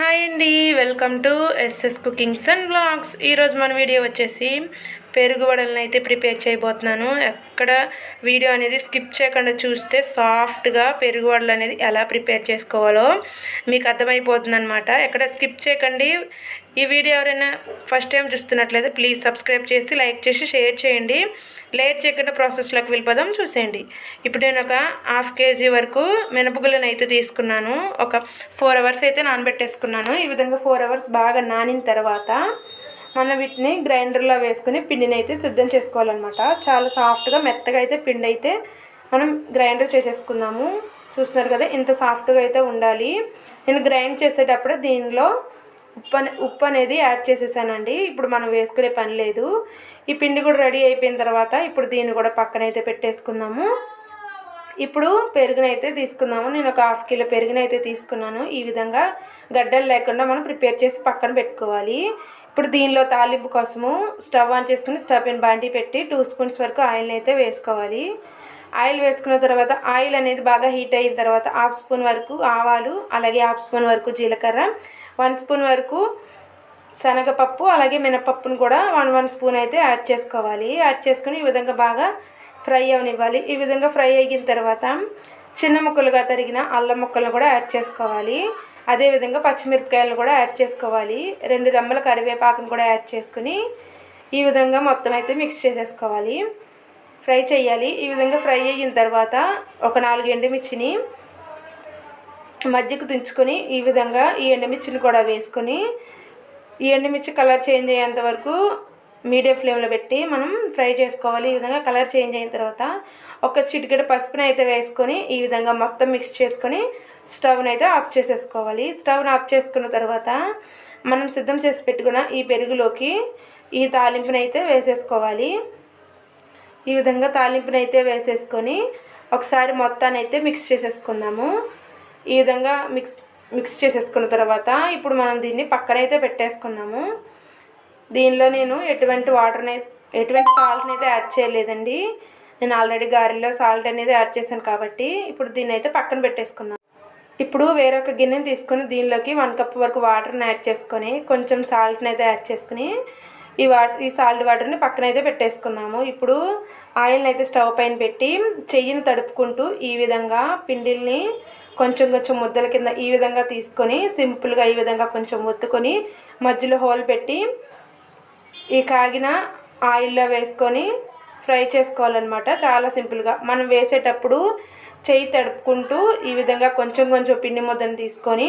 Hi అండి welcome to SS cookings and blogs. ఈరోజు మన వీడియో వచ్చేసి పెరుగు వడలను అయితే ప్రిపేర్ చేయబోతున్నాను. ఎక్కడ వీడియో అనేది స్కిప్ చేయకుండా చూస్తే సాఫ్ట్గా పెరుగు వడలు అనేది ఎలా ప్రిపేర్ చేసుకోవాలో మీకు అర్థమైపోతుంది అనమాట ఎక్కడ స్కిప్ చేయకండి. ఈ వీడియో ఎవరైనా ఫస్ట్ టైం చూస్తున్నట్లయితే ప్లీజ్ సబ్స్క్రైబ్ చేసి లైక్ చేసి షేర్ చేయండి. లేట్ చేయకుండా ప్రాసెస్లోకి వెళ్ళిపోదాం చూసేయండి. ఇప్పుడు నేను ఒక హాఫ్ కేజీ వరకు మినపగుళ్ళను అయితే తీసుకున్నాను. ఒక ఫోర్ అవర్స్ అయితే నానబెట్టేసుకున్నాను. ఈ విధంగా ఫోర్ అవర్స్ బాగా నానిన తర్వాత మనం వీటిని గ్రైండర్లో వేసుకుని పిండిని అయితే సిద్ధం చేసుకోవాలన్నమాట. చాలా సాఫ్ట్గా మెత్తగా అయితే పిండి అయితే మనం గ్రైండర్ చేసేసుకున్నాము. చూస్తున్నారు కదా ఇంత సాఫ్ట్గా అయితే ఉండాలి. నేను గ్రైండ్ చేసేటప్పుడు దీనిలో ఉప్పు ఉప్పు అనేది యాడ్ చేసేసానండి. ఇప్పుడు మనం వేసుకునే పని లేదు. ఈ పిండి కూడా రెడీ అయిపోయిన తర్వాత ఇప్పుడు దీన్ని కూడా పక్కన అయితే పెట్టేసుకుందాము. ఇప్పుడు పెరుగునైతే తీసుకుందాము. నేను ఒక హాఫ్ కిలో పెరుగునైతే తీసుకున్నాను. ఈ విధంగా గడ్డలు లేకుండా మనం ప్రిపేర్ చేసి పక్కన పెట్టుకోవాలి. ఇప్పుడు దీనిలో తాలింపు కోసము స్టవ్ ఆన్ చేసుకుని స్టవ్ పైన బాండి పెట్టి టూ స్పూన్స్ వరకు ఆయిల్ని అయితే వేసుకోవాలి. ఆయిల్ వేసుకున్న తర్వాత ఆయిల్ అనేది బాగా హీట్ అయిన తర్వాత హాఫ్ స్పూన్ వరకు ఆవాలు అలాగే హాఫ్ స్పూన్ వరకు జీలకర్ర వన్ స్పూన్ వరకు శనగపప్పు అలాగే మినపప్పును కూడా వన్ వన్ స్పూన్ అయితే యాడ్ చేసుకోవాలి. యాడ్ చేసుకుని ఈ విధంగా బాగా ఫ్రై అవనివ్వాలి. ఈ విధంగా ఫ్రై అయిన తర్వాత చిన్న ముక్కలుగా తరిగిన అల్లం ముక్కలను కూడా యాడ్ చేసుకోవాలి. అదేవిధంగా పచ్చిమిరపకాయలను కూడా యాడ్ చేసుకోవాలి. రెండు రెమ్మల కరివేపాకును కూడా యాడ్ చేసుకుని ఈ విధంగా మొత్తం అయితే మిక్స్ చేసేసుకోవాలి. ఫ్రై చేయాలి. ఈ విధంగా ఫ్రై అయిన తర్వాత ఒక నాలుగు ఎండుమిర్చిని మజ్జిగ దించుకొని ఈ విధంగా ఈ ఎండుమిర్చిని కూడా వేసుకొని ఈ ఎండుమిర్చి కలర్ చేంజ్ అయ్యేంత వరకు మీడియం ఫ్లేమ్లో పెట్టి మనం ఫ్రై చేసుకోవాలి. ఈ విధంగా కలర్ చేంజ్ అయిన తర్వాత ఒక చిటికెడ పసుపుని అయితే వేసుకొని ఈ విధంగా మొత్తం మిక్స్ చేసుకొని స్టవ్ని అయితే ఆఫ్ చేసేసుకోవాలి. స్టవ్ని ఆఫ్ చేసుకున్న తర్వాత మనం సిద్ధం చేసి పెట్టుకున్న ఈ పెరుగులోకి ఈ తాలింపుని అయితే వేసేసుకోవాలి. ఈ విధంగా తాలింపుని అయితే వేసేసుకొని ఒకసారి మొత్తాన్ని అయితే మిక్స్ చేసేసుకుందాము. ఈ విధంగా మిక్స్ మిక్స్ చేసేసుకున్న తర్వాత ఇప్పుడు మనం దీన్ని పక్కనైతే పెట్టేసుకున్నాము దీనిలో నేను ఎటువంటి వాటర్ని ఎటువంటి సాల్ట్ని అయితే యాడ్ చేయలేదండి. నేను ఆల్రెడీ గారెలో సాల్ట్ అనేది యాడ్ చేశాను కాబట్టి ఇప్పుడు దీన్ని అయితే పక్కన పెట్టేసుకున్నాను ఇప్పుడు వేరొక గిన్నెని తీసుకొని దీనిలోకి వన్ కప్ వరకు వాటర్ని యాడ్ చేసుకొని కొంచెం సాల్ట్ని అయితే యాడ్ చేసుకుని ఈ వాటర్ ఈ సాల్ట్ వాటర్ని పక్కన అయితే పెట్టేసుకున్నాము. ఇప్పుడు ఆయిల్ని అయితే స్టవ్ పైన పెట్టి చెయ్యిని తడుపుకుంటూ ఈ విధంగా పిండిల్ని కొంచెం కొంచెం ముద్దల కింద ఈ విధంగా తీసుకొని సింపుల్గా ఈ విధంగా కొంచెం ఒత్తుకొని మధ్యలో హోల్ పెట్టి ఈ కాగిన ఆయిల్లో వేసుకొని ఫ్రై చేసుకోవాలన్నమాట. చాలా సింపుల్గా. మనం వేసేటప్పుడు చేయి తడుపుకుంటూ ఈ విధంగా కొంచెం కొంచెం పిండి ముద్దను తీసుకొని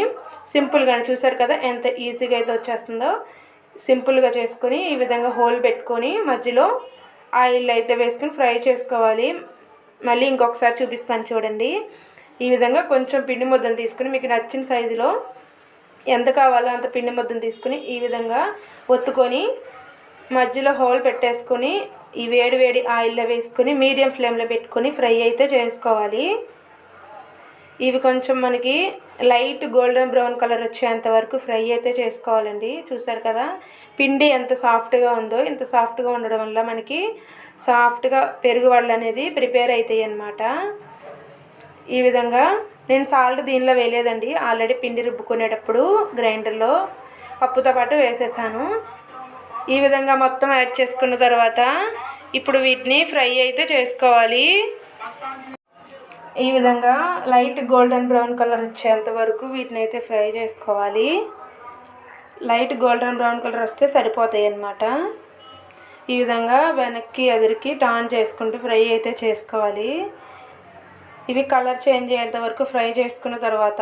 సింపుల్గా చూసారు కదా ఎంత ఈజీగా అయితే వచ్చేస్తుందో. సింపుల్గా చేసుకొని ఈ విధంగా హోల్ పెట్టుకొని మధ్యలో ఆయిల్ అయితే వేసుకొని ఫ్రై చేసుకోవాలి. మళ్ళీ ఇంకొకసారి చూపిస్తాను చూడండి. ఈ విధంగా కొంచెం పిండి ముద్దను తీసుకుని మీకు నచ్చిన సైజులో ఎంత కావాలో అంత పిండి ముద్దను తీసుకుని ఈ విధంగా ఒత్తుకొని మధ్యలో హోల్ పెట్టేసుకొని ఈ వేడి వేడి ఆయిల్లో వేసుకుని మీడియం ఫ్లేమ్లో పెట్టుకొని ఫ్రై అయితే చేసుకోవాలి. ఇవి కొంచెం మనకి లైట్ గోల్డెన్ బ్రౌన్ కలర్ వచ్చేంత వరకు ఫ్రై అయితే చేసుకోవాలండి. చూసారు కదా? పిండి ఎంత సాఫ్ట్గా ఉందో ఇంత సాఫ్ట్గా ఉండడం వల్ల మనకి సాఫ్ట్గా పెరుగు వాళ్ళు అనేది ప్రిపేర్ అవుతాయి అన్నమాట. ఈ విధంగా నేను సాల్ట్ దీనిలో వేయలేదండి. ఆల్రెడీ పిండి రుబ్బుకునేటప్పుడు గ్రైండర్లో పప్పుతో పాటు వేసేసాను. ఈ విధంగా మొత్తం యాడ్ చేసుకున్న తర్వాత ఇప్పుడు వీటిని ఫ్రై అయితే చేసుకోవాలి. ఈ విధంగా లైట్ గోల్డెన్ బ్రౌన్ కలర్ వచ్చేంత వరకు వీటిని అయితే ఫ్రై చేసుకోవాలి. లైట్ గోల్డెన్ బ్రౌన్ కలర్ వస్తే సరిపోతాయి అన్నమాట. ఈ విధంగా వెనక్కి ఎదురికి టాన్ చేసుకుంటూ ఫ్రై అయితే చేసుకోవాలి. ఇవి కలర్ చేంజ్ అయ్యేంత వరకు ఫ్రై చేసుకున్న తర్వాత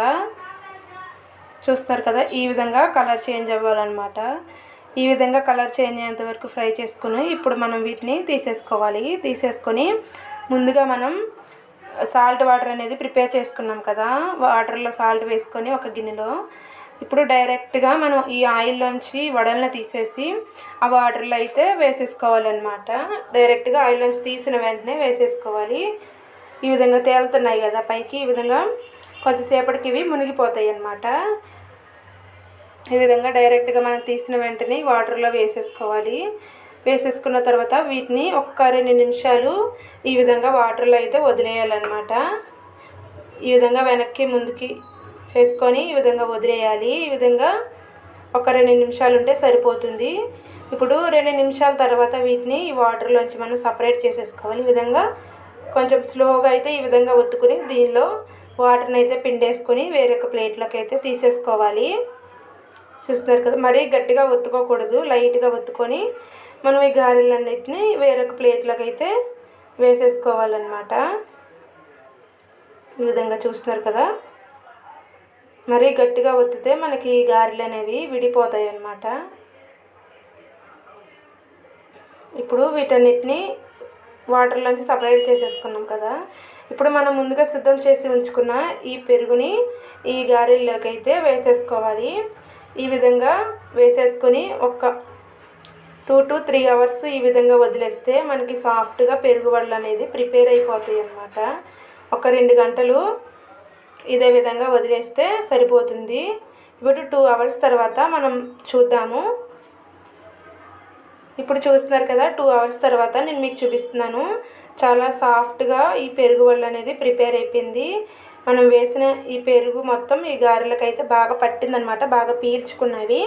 చూస్తారు కదా ఈ విధంగా కలర్ చేంజ్ అవ్వాలన్నమాట. ఈ విధంగా కలర్ చేంజ్ అయ్యేంత వరకు ఫ్రై చేసుకుని ఇప్పుడు మనం వీటిని తీసేసుకోవాలి. తీసేసుకొని ముందుగా మనం సాల్ట్ వాటర్ అనేది ప్రిపేర్ చేసుకున్నాం కదా. వాటర్లో సాల్ట్ వేసుకొని ఒక గిన్నెలో ఇప్పుడు డైరెక్ట్గా మనం ఈ ఆయిల్లోంచి వడల్ని తీసేసి ఆ వాటర్లో అయితే వేసేసుకోవాలన్నమాట. డైరెక్ట్గా ఆయిల్లోంచి తీసిన వెంటనే వేసేసుకోవాలి. ఈ విధంగా తేలుతున్నాయి కదా పైకి. ఈ విధంగా కొద్దిసేపటికి ఇవి మునిగిపోతాయి అన్నమాట ఈ విధంగా డైరెక్ట్గా మనం తీసిన వెంటనే వాటర్లో వేసేసుకోవాలి. వేసేసుకున్న తర్వాత వీటిని ఒక్క రెండు నిమిషాలు ఈ విధంగా వాటర్లో అయితే వదిలేయాలన్నమాట. ఈ విధంగా వెనక్కి ముందుకి చేసుకొని ఈ విధంగా వదిలేయాలి. ఈ విధంగా ఒక రెండు నిమిషాలు ఉంటే సరిపోతుంది. ఇప్పుడు రెండు నిమిషాల తర్వాత వీటిని ఈ వాటర్లోంచి మనం సపరేట్ చేసేసుకోవాలి. ఈ విధంగా కొంచెం స్లోగా అయితే ఈ విధంగా ఒత్తుకుని దీనిలో వాటర్ని అయితే పిండేసుకొని వేరొక ప్లేట్లోకి అయితే తీసేసుకోవాలి. చూస్తున్నారు కదా. మరీ గట్టిగా ఒత్తుకోకూడదు. లైట్గా ఒత్తుకొని మనం ఈ గారెలన్నిటిని వేరొక ప్లేట్లోకి అయితే వేసేసుకోవాలన్నమాట. ఈ విధంగా చూస్తున్నారు కదా. మరీ గట్టిగా ఒత్తితే మనకి గారెలు అనేవి విడిపోతాయి అన్నమాట ఇప్పుడు వీటన్నిటిని వాటర్లోంచి సపరేట్ చేసేసుకున్నాం కదా. ఇప్పుడు మనం ముందుగా సిద్ధం చేసి ఉంచుకున్న ఈ పెరుగుని ఈ గారెల్లోకి అయితే వేసేసుకోవాలి. ఈ విధంగా వేసేసుకొని ఒక టూ టు త్రీ అవర్స్ ఈ విధంగా వదిలేస్తే మనకి సాఫ్ట్గా పెరుగు అనేది ప్రిపేర్ అయిపోతాయి అన్నమాట. ఒక రెండు గంటలు ఇదే విధంగా వదిలేస్తే సరిపోతుంది. ఇప్పుడు టూ అవర్స్ తర్వాత మనం చూద్దాము. ఇప్పుడు చూస్తున్నారు కదా టూ అవర్స్ తర్వాత నేను మీకు చూపిస్తున్నాను. చాలా సాఫ్ట్గా ఈ పెరుగు వల్ల అనేది ప్రిపేర్ అయిపోయింది. మనం వేసిన ఈ పెరుగు మొత్తం ఈ గారెలకైతే బాగా పట్టిందనమాట బాగా పీల్చుకున్నవి.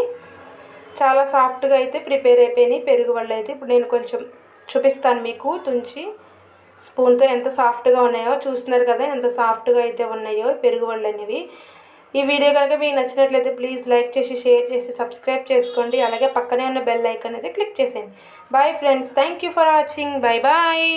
చాలా సాఫ్ట్గా అయితే ప్రిపేర్ అయిపోయినాయి పెరుగు వల్ల అయితే. ఇప్పుడు నేను కొంచెం చూపిస్తాను మీకు తుంచి. స్పూన్తో ఎంత సాఫ్ట్గా ఉన్నాయో చూస్తున్నారు కదా ఎంత సాఫ్ట్గా అయితే ఉన్నాయో పెరుగు అనేవి. ఈ వీడియో కనుక మీకు నచ్చినట్లయితే ప్లీజ్ లైక్ చేసి షేర్ చేసి సబ్స్క్రైబ్ చేసుకోండి. అలాగే పక్కనే ఉన్న బెల్ ఐకాన్ అయితే క్లిక్ చేసేయండి. Bye friends thank you for watching. Bye bye.